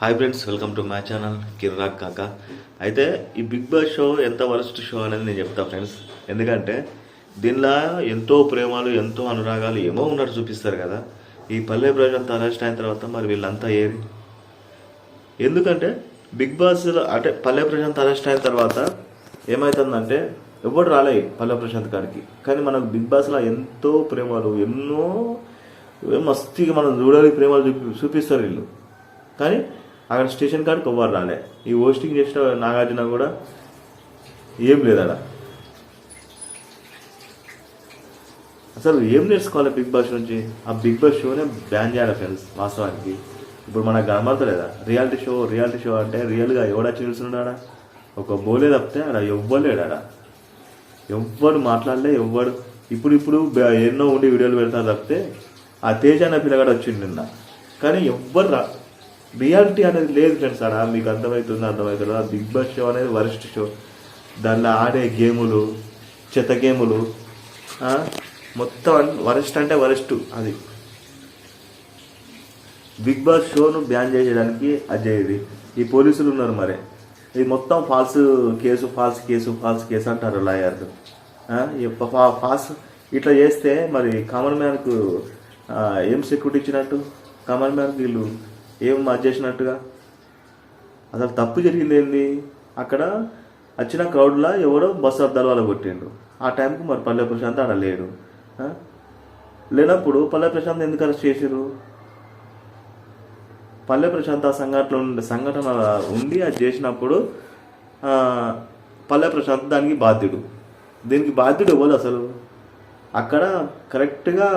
Hi friends welcome to my channel Kirrak Kaka అయితే ఈ Bigg Boss show ఎంత worst show అనేది నేను చెప్తా ఫ్రెండ్స్ ఎందుకంటే దీనిలో ఎంతో ప్రేమలు ఎంతో అనురాగాలు ఏమో ఉన్నట్టు చూపిస్తారు కదా. ఈ పల్లె ప్రజలంతా అరెస్ట్ అయిన తర్వాత మరి వీళ్ళంతా ఏది? ఎందుకంటే బిగ్ బాస్లో అంటే పల్లె ప్రశాంత్ అరెస్ట్ అయిన తర్వాత ఏమవుతుందంటే ఎవరు రాలే పల్లె ప్రశాంత్ గారికి కానీ మనకు బిగ్ బాస్లో ఎంతో ప్రేమలు ఎన్నో మస్తిగా మనం చూడాలి ప్రేమలు చూపి చూపిస్తారు వీళ్ళు. కానీ అక్కడ స్టేషన్ కాడికి ఎవ్వరు రాలే. ఈ హోస్టింగ్ చేసిన నాగార్జున కూడా ఏం లేదు అసలు ఏం నేర్చుకోవాలి బిగ్ బాస్ నుంచి? ఆ బిగ్ బాస్ షోనే బ్యాన్ చేయాలి ఫ్రెండ్స్ వాస్తవానికి. ఇప్పుడు మనకు కనబడతలేదా? రియాలిటీ షో రియాలిటీ షో అంటే రియల్గా ఎవడా చూస్తున్నాడా? ఒక బోలే తప్పితే ఆడ ఎవ్వలేడా ఆడ ఎవ్వడు మాట్లాడలే ఎవ్వడు. ఇప్పుడు ఇప్పుడు ఎన్నో ఉండి వీడియోలు పెడతారు తప్పితే ఆ తేజ అనే పిల్లగాడు వచ్చిండు నిన్న. కానీ ఎవ్వరు రా రియాలిటీ అనేది లేదు ఫ్రెండ్స్ ఆడ మీకు అర్థమవుతుంది అర్థమవుతుంది ఆ బిగ్ బాస్ షో అనేది వరస్ట్ షో. దానిలో ఆడే గేములు చెత్త గేములు మొత్తం వరస్ట్ అంటే వరస్ట్ అది. బిగ్ బాస్ షోను బ్యాన్ చేయడానికి అజయ్ ఇది. ఈ పోలీసులు ఉన్నారు మరి. ఇది మొత్తం false case false case false case అంటారు లాయర్లు. ఫాల్స్ ఇట్లా చేస్తే మరి కామన్ మ్యాన్కు ఏం సెక్యూరిటీ ఇచ్చినట్టు? కామన్ మ్యాన్కి వీళ్ళు ఏం అది చేసినట్టుగా? అసలు తప్పు జరిగింది ఏంది? అక్కడ వచ్చిన క్రౌడ్లో ఎవడో బస్సు అద్దాలు వాళ్ళ కొట్టిండు ఆ టైంకి మరి పల్లె ప్రశాంత్ ఆడ లేడు. లేనప్పుడు పల్లె ప్రశాంత్ ఎందుకు అరెస్ట్ చేసారు పల్లె ప్రశాంత్ ఆ సంఘటన ఉండే సంఘటన ఉండి అది చేసినప్పుడు పల్లె ప్రశాంత్ దానికి బాధ్యుడు. దీనికి బాధ్యుడు ఇవ్వదు అసలు? అక్కడ కరెక్ట్గా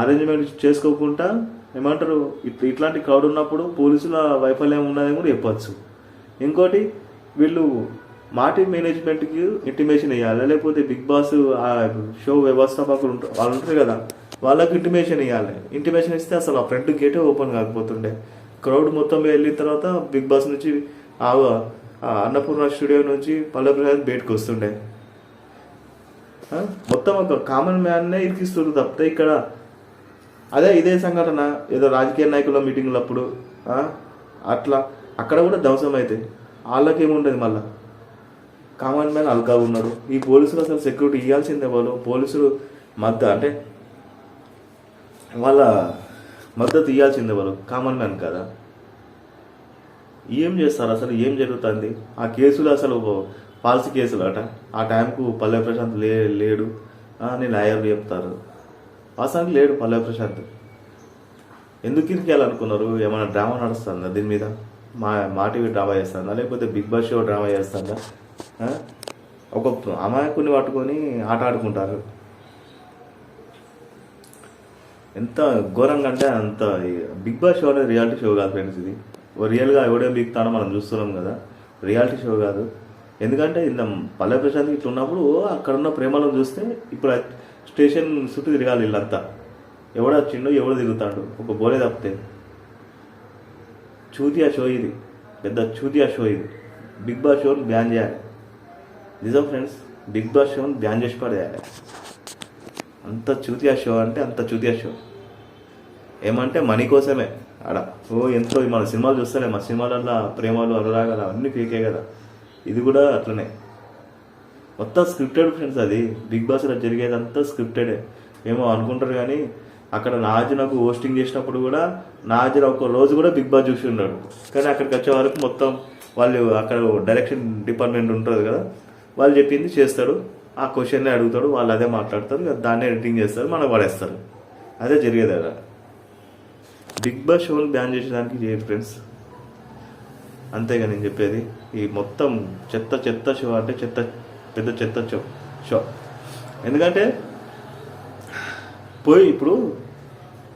అరేంజ్మెంట్ చేసుకోకుండా ఏమంటారు? ఇప్పుడు ఇట్లాంటి క్రౌడ్ ఉన్నప్పుడు పోలీసుల వైఫల్యం ఉన్నదని కూడా చెప్పచ్చు. ఇంకోటి వీళ్ళు మాటి మేనేజ్మెంట్కి ఇంటిమేషన్ ఇవ్వాలి లేకపోతే బిగ్ బాస్ ఆ షో వ్యవస్థాపకులు ఉంటారు వాళ్ళు ఉంటారు కదా వాళ్ళకి ఇంటిమేషన్ ఇవ్వాలి ఇంటిమేషన్ ఇస్తే అసలు ఆ ఫ్రంట్ గేటే ఓపెన్ కాకపోతుండే. క్రౌడ్ మొత్తం వెళ్ళిన తర్వాత బిగ్ బాస్ నుంచి ఆ అన్నపూర్ణ స్టూడియో నుంచి పల్లె ప్రసాద్ బయటకు వస్తుండే. మొత్తం ఒక కామన్ మ్యాన్నే ఇరికిస్తుంది తప్పితే ఇక్కడ అదే ఇదే సంఘటన ఏదో రాజకీయ నాయకుల మీటింగ్లప్పుడు అప్పుడు అట్లా. అక్కడ కూడా ధ్వంసం అవుతాయి వాళ్ళకి ఏముంటుంది మళ్ళా? కామన్ మ్యాన్ అల్కా ఉన్నాడు. ఈ పోలీసులు అసలు సెక్యూరిటీ ఇవ్వాల్సిందే వాళ్ళు. పోలీసులు మద్దతు అంటే వాళ్ళ మద్దతు ఇవ్వాల్సిందే వాళ్ళు. కామన్ మ్యాన్ కదా. ఏం చేస్తారు అసలు? ఏం జరుగుతుంది? ఆ కేసులు అసలు ఫాల్స్ కేసులు అట. ఆ టైంకు పల్లె ప్రశాంత్ లే లేడు. అని లాయర్లు చెప్తారు. వాస్తవానికి లేడు పల్లె ప్రశాంత్ ఎందుకు ఇరికేయాలనుకున్నారు ఏమైనా డ్రామా నడుస్తుందా దీని మీద? మా మా టీవీ డ్రామా చేస్తుందా? లేకపోతే బిగ్ బాస్ షో డ్రామా చేస్తుందా? ఒక అమాయకుని పట్టుకొని ఆట ఆడుకుంటారు. ఎంత ఘోరంగా అంటే అంత బిగ్ బాస్ షో అనేది రియాలిటీ షో కాదు ఫ్రెండ్స్ ఇది. ఓ రియల్గా ఎవడేం బిగ్తాడో మనం చూస్తున్నాం కదా. రియాలిటీ షో కాదు. ఎందుకంటే ఇంత పల్లె ప్రశాంత్ ఇట్లా ఉన్నప్పుడు అక్కడ ఉన్న ప్రేమలను చూస్తే ఇప్పుడు స్టేషన్ చుట్టూ తిరగాలి వీళ్ళంతా. ఎవడు వచ్చిండో ఎవడు తిరుగుతాడు. ఒక బోలే తప్పితే. చూతియా షో ఇది. పెద్ద చూతియా షో ఇది. బిగ్ బాస్ షోని బ్యాన్ చేయాలి. నిజం ఫ్రెండ్స్ బిగ్ బాస్ షోని బ్యాన్ చేసి పడేయాలి. అంత చూతియా షో అంటే అంత చూతియా షో. ఏమంటే మనీ కోసమే. ఆడ ఓ ఎంతో మన సినిమాలు చూస్తలే. మా సినిమాలల్లో ప్రేమలు అనురాగాలు అన్నీ ఫేకే కదా. ఇది కూడా అట్లనే. మొత్తం స్క్రిప్టెడ్ ఫ్రెండ్స్ అది. బిగ్ బాస్లో జరిగేదంతా స్క్రిప్టెడే. ఏమో అనుకుంటారు కానీ అక్కడ నాజునకు హోస్టింగ్ చేసినప్పుడు కూడా నాజున ఒక రోజు కూడా బిగ్ బాస్ చూసి ఉన్నాడు. కానీ అక్కడికి వచ్చే వరకు మొత్తం వాళ్ళు అక్కడ డైరెక్షన్ డిపార్ట్మెంట్ ఉంటుంది కదా. వాళ్ళు చెప్పింది చేస్తాడు ఆ క్వశ్చన్నే అడుగుతాడు. వాళ్ళు అదే మాట్లాడతారు. దాన్నే ఎడిటింగ్ చేస్తారు. మనకు పడేస్తారు. అదే జరిగేది అక్కడ. బిగ్ బాస్ షోని బ్యాన్ చేసేదానికి చేయదు ఫ్రెండ్స్ అంతేగా నేను చెప్పేది. ఈ మొత్తం చెత్త చెత్త షో అంటే చెత్త పెద్ద చెత్త షో షో. ఎందుకంటే పోయి ఇప్పుడు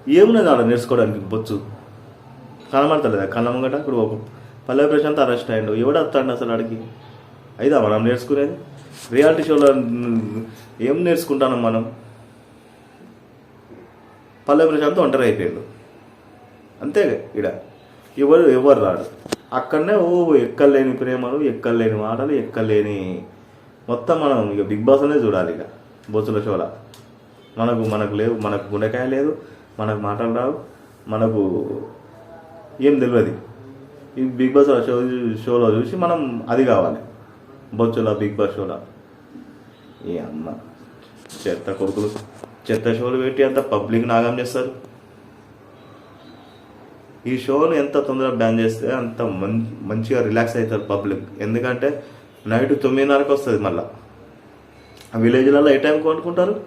ఏమున్నది ఆడ నేర్చుకోవడానికి బొచ్చు? కనబడతలేదా కళ్ళ ఇప్పుడు ఒక పల్లె ప్రశాంత్ అరెస్ట్ అయ్యాడు. ఎవడు వస్తాడు అసలు ఆడికి? అయిదా మనం నేర్చుకునేది? రియాలిటీ షోలో ఏం నేర్చుకుంటాను మనం? పల్లె ప్రశాంత్ ఒంటరి అయిపోయాడు. అంతే ఇడ. ఎవరు ఎవరు రాడు? అక్కడనే ఓ ఎక్కలేని ప్రేమలు ఎక్కలేని మాటలు ఎక్కలేని మొత్తం మనం ఇక బిగ్ బాస్ అనే చూడాలి ఇక. బొచ్చుల షోల. మనకు మనకు లేవు మనకు గుండెకాయ లేదు మనకు మాటలు రావు మనకు ఏం తెలియదు. ఈ బిగ్ బాస్ షో షోలో చూసి మనం అది కావాలి. బొచ్చుల బిగ్ బాస్ షోలో. ఏ అమ్మ. చెత్త కొడుకులు చెత్త షోలు పెట్టి అంత పబ్లిక్ నాగం చేస్తారు. ఈ షోను ఎంత తొందరగా బ్యాన్ చేస్తే అంత మంచిగా రిలాక్స్ అవుతారు పబ్లిక్. ఎందుకంటే నైట్ తొమ్మిదిన్నరకు వస్తుంది మళ్ళీ. విలేజ్లలో ఏ టైంకి వండుకుంటారు?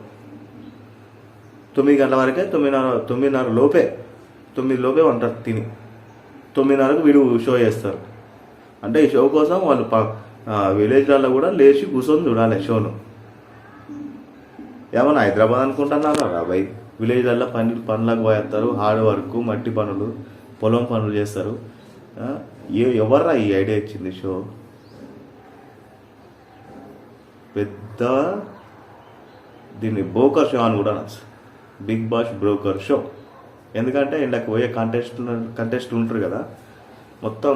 తొమ్మిది గంటల వరకే తొమ్మిదిన్నర తొమ్మిదిన్నర లోపే తొమ్మిది లోపే వంటారు తిని. తొమ్మిదిన్నరకు వీడు షో చేస్తారు. అంటే ఈ షో కోసం వాళ్ళు విలేజ్లలో కూడా లేచి కూర్చొని చూడాలి షోను. ఏమన్నా హైదరాబాద్ అనుకుంటున్నారా? బై. విలేజ్లలో పని పనులకు పోయేస్తారు. హార్డ్ వర్క్ మట్టి పనులు పొలం పనులు చేస్తారు. ఏ ఎవర్రా ఈ ఐడియా ఇచ్చింది షో? పెద్ద దీన్ని బ్రోకర్ షో అని కూడా అనొచ్చు. Bigg Boss broker show. ఎందుకంటే ఇందాక పోయే కంటెస్ట్ కంటెస్ట్ ఉంటారు కదా మొత్తం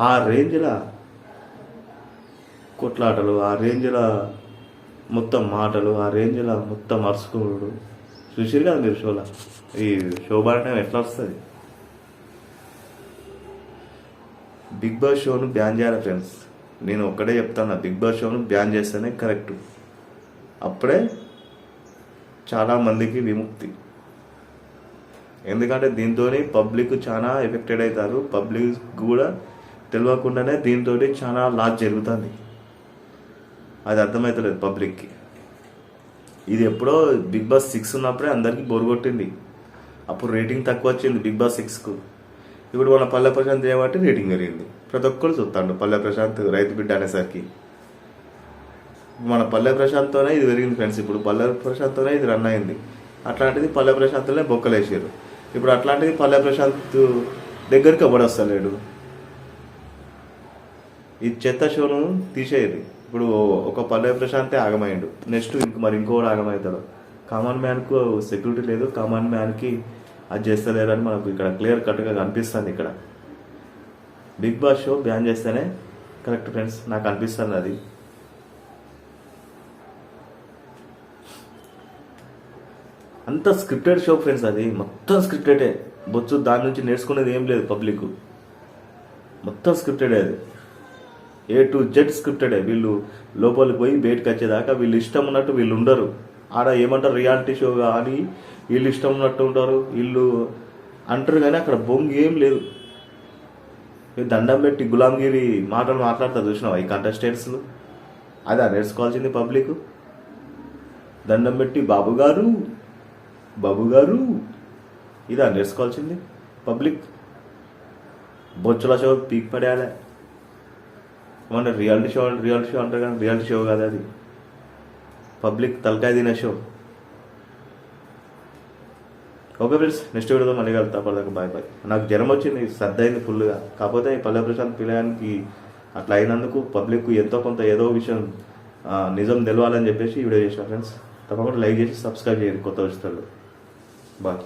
ఆ రేంజ్లో కొట్లాటలు ఆ రేంజ్లో మొత్తం మాటలు ఆ రేంజ్లో మొత్తం అరుచుకోడు చూసిరు కదా మీరు షోలో? ఈ షో బాగా ఎట్లా వస్తుంది? బిగ్ బాస్ షోను బ్యాన్ చేయాలి ఫ్రెండ్స్ నేను ఒక్కడే చెప్తాను బిగ్ బాస్ షోను బ్యాన్ చేస్తేనే కరెక్ట్. అప్పుడే చాలా మందికి విముక్తి. ఎందుకంటే దీంతో పబ్లిక్ చాలా ఎఫెక్టెడ్ అవుతారు. పబ్లిక్ కూడా తెలియకుండానే దీంతో చాలా లాస్ జరుగుతుంది. అది అర్థమవుతలేదు పబ్లిక్కి. ఇది ఎప్పుడో బిగ్ బాస్ సిక్స్ ఉన్నప్పుడే అందరికీ బోర్ కొట్టింది. అప్పుడు రేటింగ్ తక్కువ వచ్చింది బిగ్ బాస్ సిక్స్కు. ఇప్పుడు మన పల్లె ప్రశాంత్ చేయబట్టి రేటింగ్ పెరిగింది. ప్రతి ఒక్కరు చూస్తాడు పల్లె ప్రశాంత్ రైతు బిడ్డ అనేసరికి. మన పల్లె ప్రశాంత్తోనే ఇది పెరిగింది ఫ్రెండ్స్. ఇప్పుడు పల్లె ప్రశాంత్తోనే ఇది రన్ అయింది. అట్లాంటిది పల్లె ప్రశాంత్లోనే బొక్కలేసారు ఇప్పుడు అట్లాంటిది పల్లె ప్రశాంత్ దగ్గరికి ఎవడు వస్తలేడు? ఈ చెత్త షోను తీసేయరు ఇప్పుడు ఒక పల్లె ప్రశాంతే ఆగమైండు నెక్స్ట్ ఇంక మరి ఇంకోటి ఆగమవుతాడు. కామన్ మ్యాన్కు సెక్యూరిటీ లేదు. కామన్ మ్యాన్కి అది చేస్తలేరని మనకు ఇక్కడ క్లియర్ కట్గా కనిపిస్తుంది ఇక్కడ. బిగ్ బాస్ షో బ్యాన్ చేస్తేనే కరెక్ట్ ఫ్రెండ్స్ నాకు అనిపిస్తుంది అది. అంత స్క్రిప్టెడ్ షో ఫ్రెండ్స్ అది. మొత్తం స్క్రిప్టెడే. బొచ్చు దాని నుంచి నేర్చుకునేది ఏం లేదు పబ్లిక్. మొత్తం స్క్రిప్టెడే అది. ఏ టు జెడ్ స్క్రిప్టెడే. వీళ్ళు లోపలికి పోయి బయటకు వచ్చేదాకా వీళ్ళు ఇష్టం ఉన్నట్టు వీళ్ళు ఉండరు. ఆడ ఏమంటారు రియాలిటీ షో కానీ వీళ్ళు ఇష్టం ఉన్నట్టు ఉంటారు వీళ్ళు అంటారు కానీ అక్కడ బొంగు ఏం లేదు. దండం పెట్టి గులాంగిరి మాటలు మాట్లాడుతూ చూసినావా? ఈ కంటెస్టెంట్స్లు అది నేర్చుకోవాల్సింది పబ్లిక్ దండం పెట్టి బాబు గారు బాబు గారు ఇదా నేర్చుకోవాల్సింది పబ్లిక్ బొచ్చుల షో పీక్ పడేయాలి. మన రియాలిటీ షో రియాలిటీ షో అంటారు కానీ రియాలిటీ షో కాదు అది. పబ్లిక్ తలకాయ తినే షో ఓకే ఫ్రెండ్స్ నెక్స్ట్ వీడియోలో మళ్ళీ కలుగుతా పడదాక బాయ్ బాయ్. నాకు జ్వరం వచ్చింది సర్ది అయింది ఫుల్గా కాకపోతే ఈ పల్లె ప్రశాంత్ పిల్లగానికి అట్లా అయినందుకు పబ్లిక్ ఎంతో కొంత ఏదో విషయం నిజం తెలవాలని చెప్పేసి వీడియో చేసిన ఫ్రెండ్స్. తప్పకుండా లైక్ చేసి సబ్స్క్రైబ్ చేయండి కొత్త విషయాలు బాయ్.